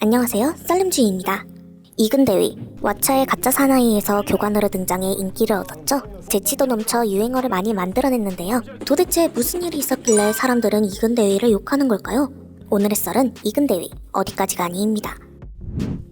안녕하세요. 썰림주의입니다. 이근대위, 왓챠의 가짜 사나이에서 교관으로 등장해 인기를 얻었죠. 재치도 넘쳐 유행어를 많이 만들어냈는데요. 도대체 무슨 일이 있었길래 사람들은 이근대위를 욕하는 걸까요? 오늘의 썰은 이근대위, 어디까지 가니입니다.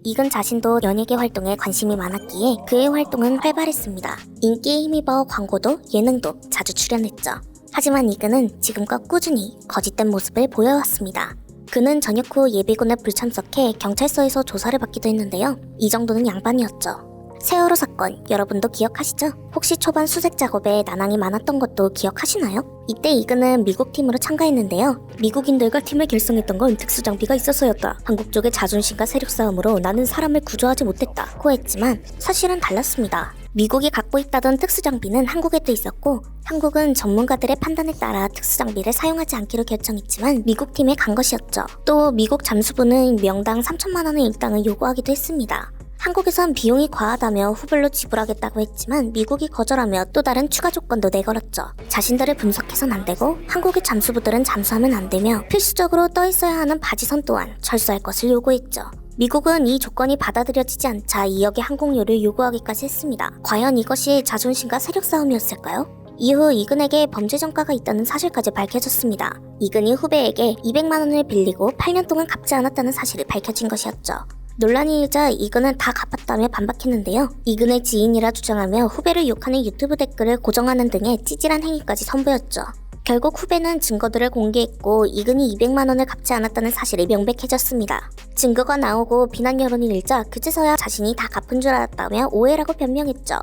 이근 자신도 연예계 활동에 관심이 많았기에 그의 활동은 활발했습니다. 인기에 힘입어 광고도 예능도 자주 출연했죠. 하지만 이근은 지금껏 꾸준히 거짓된 모습을 보여왔습니다. 그는 전역 후 예비군에 불참석해 경찰서에서 조사를 받기도 했는데요. 이 정도는 양반이었죠. 세월호 사건 여러분도 기억하시죠? 혹시 초반 수색 작업에 난항이 많았던 것도 기억하시나요? 이때 이근은 미국 팀으로 참가했는데요. 미국인들과 팀을 결성했던 건 특수 장비가 있어서였다. 한국 쪽의 자존심과 세력 싸움으로 나는 사람을 구조하지 못했다. 고 했지만 사실은 달랐습니다. 미국이 갖고 있다던 특수 장비는 한국에도 있었고 한국은 전문가들의 판단에 따라 특수 장비를 사용하지 않기로 결정했지만 미국 팀에 간 것이었죠. 또 미국 잠수부는 명당 3천만 원의 일당을 요구하기도 했습니다. 한국에선 비용이 과하다며 후불로 지불하겠다고 했지만 미국이 거절하며 또 다른 추가 조건도 내걸었죠. 자신들을 분석해선 안 되고 한국의 잠수부들은 잠수하면 안 되며 필수적으로 떠 있어야 하는 바지선 또한 철수할 것을 요구했죠. 미국은 이 조건이 받아들여지지 않자 2억의 항공료를 요구하기까지 했습니다. 과연 이것이 자존심과 세력 싸움이었을까요? 이후 이근에게 범죄 전과가 있다는 사실까지 밝혀졌습니다. 이근이 후배에게 200만 원을 빌리고 8년 동안 갚지 않았다는 사실이 밝혀진 것이었죠. 논란이 일자 이근은 다 갚았다며 반박했는데요. 이근의 지인이라 주장하며 후배를 욕하는 유튜브 댓글을 고정하는 등의 찌질한 행위까지 선보였죠. 결국 후배는 증거들을 공개했고 이근이 200만 원을 갚지 않았다는 사실이 명백해졌습니다. 증거가 나오고 비난 여론이 일자 그제서야 자신이 다 갚은 줄 알았다며 오해라고 변명했죠.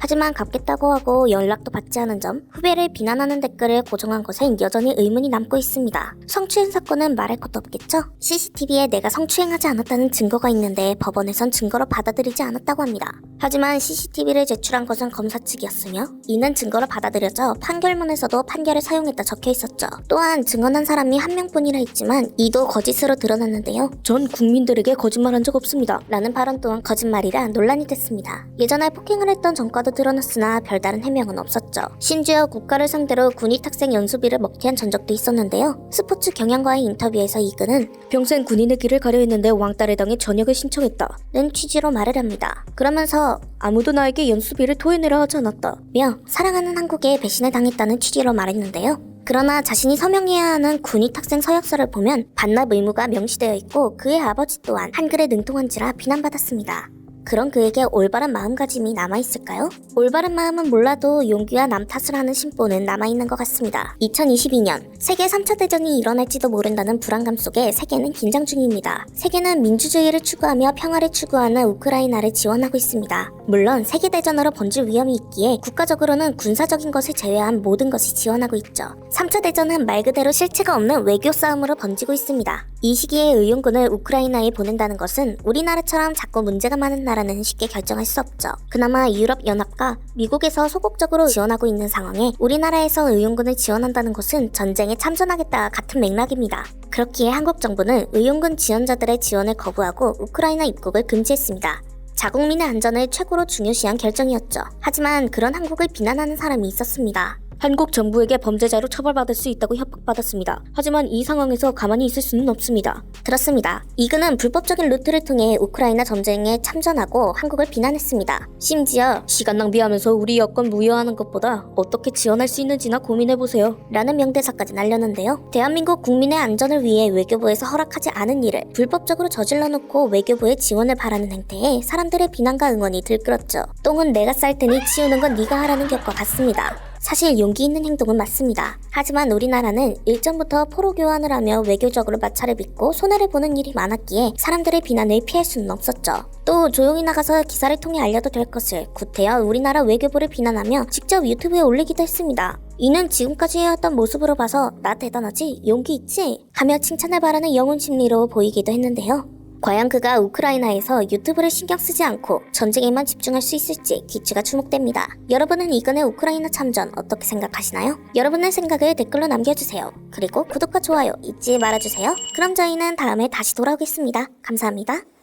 하지만 갚겠다고 하고 연락도 받지 않은 점, 후배를 비난하는 댓글을 고정한 것엔 여전히 의문이 남고 있습니다. 성추행 사건은 말할 것도 없겠죠? CCTV에 내가 성추행하지 않았다는 증거가 있는데 법원에선 증거로 받아들이지 않았다고 합니다. 하지만 CCTV를 제출한 것은 검사 측이었으며 이는 증거로 받아들여져 판결문에서도 판결을 사용했다 적혀 있었죠. 또한 증언한 사람이 한 명뿐이라 했지만 이도 거짓으로 드러났는데요. 전 국민들에게 거짓말한 적 없습니다. 라는 발언 또한 거짓말이라 논란이 됐습니다. 예전에 폭행을 했던 전과도 드러났으나 별다른 해명은 없었죠. 심지어 국가를 상대로 군입 학생 연수비를 먹튀한 전적도 있었는데요. 스포츠 경향과의 인터뷰에서 이근은 평생 군인의 길을 가려 했는데 왕따를 당해 전역을 신청했다. 는 취지로 말을 합니다. 그러면서 아무도 나에게 연수비를 토해내라 하지 않았다. 며 사랑하는 한국에 배신을 당했다는 취지로 말했는데요. 그러나 자신이 서명해야 하는 군입 학생 서약서를 보면 반납 의무가 명시되어 있고 그의 아버지 또한 한글에 능통한지라 비난받았습니다. 그런 그에게 올바른 마음가짐이 남아있을까요? 올바른 마음은 몰라도 용기와 남 탓을 하는 심보는 남아있는 것 같습니다. 2022년 세계 3차 대전이 일어날지도 모른다는 불안감 속에 세계는 긴장 중입니다. 세계는 민주주의를 추구하며 평화를 추구하는 우크라이나를 지원하고 있습니다. 물론 세계 대전으로 번질 위험이 있기에 국가적으로는 군사적인 것을 제외한 모든 것이 지원하고 있죠. 3차 대전은 말 그대로 실체가 없는 외교 싸움으로 번지고 있습니다. 이 시기에 의용군을 우크라이나에 보낸다는 것은 우리나라처럼 자꾸 문제가 많은 나라 는 쉽게 결정할 수 없죠. 그나마 유럽연합과 미국에서 소극적으로 지원하고 있는 상황에 우리나라에서 의용군을 지원한다는 것은 전쟁에 참전하겠다 같은 맥락입니다. 그렇기에 한국 정부는 의용군 지원자들의 지원을 거부하고 우크라이나 입국을 금지했습니다. 자국민의 안전을 최고로 중요시한 결정이었죠. 하지만 그런 한국을 비난하는 사람이 있었습니다. 한국 정부에게 범죄자로 처벌받을 수 있다고 협박받았습니다. 하지만 이 상황에서 가만히 있을 수는 없습니다. 그렇습니다. 이근은 불법적인 루트를 통해 우크라이나 전쟁에 참전하고 한국을 비난했습니다. 심지어 시간 낭비하면서 우리 여권 무효하는 것보다 어떻게 지원할 수 있는지나 고민해보세요. 라는 명대사까지 날렸는데요. 대한민국 국민의 안전을 위해 외교부에서 허락하지 않은 일을 불법적으로 저질러 놓고 외교부의 지원을 바라는 행태에 사람들의 비난과 응원이 들끓었죠. 똥은 내가 쌀 테니 치우는 건 네가 하라는 격과 같습니다. 사실 용기 있는 행동은 맞습니다. 하지만 우리나라는 일전부터 포로 교환을 하며 외교적으로 마찰을 빚고 손해를 보는 일이 많았기에 사람들의 비난을 피할 수는 없었죠. 또 조용히 나가서 기사를 통해 알려도 될 것을 구태여 우리나라 외교부를 비난하며 직접 유튜브에 올리기도 했습니다. 이는 지금까지 해왔던 모습으로 봐서 나 대단하지? 용기 있지? 하며 칭찬을 바라는 영혼 심리로 보이기도 했는데요. 과연 그가 우크라이나에서 유튜브를 신경 쓰지 않고 전쟁에만 집중할 수 있을지 귀추가 주목됩니다. 여러분은 이근의 우크라이나 참전 어떻게 생각하시나요? 여러분의 생각을 댓글로 남겨주세요. 그리고 구독과 좋아요 잊지 말아주세요. 그럼 저희는 다음에 다시 돌아오겠습니다. 감사합니다.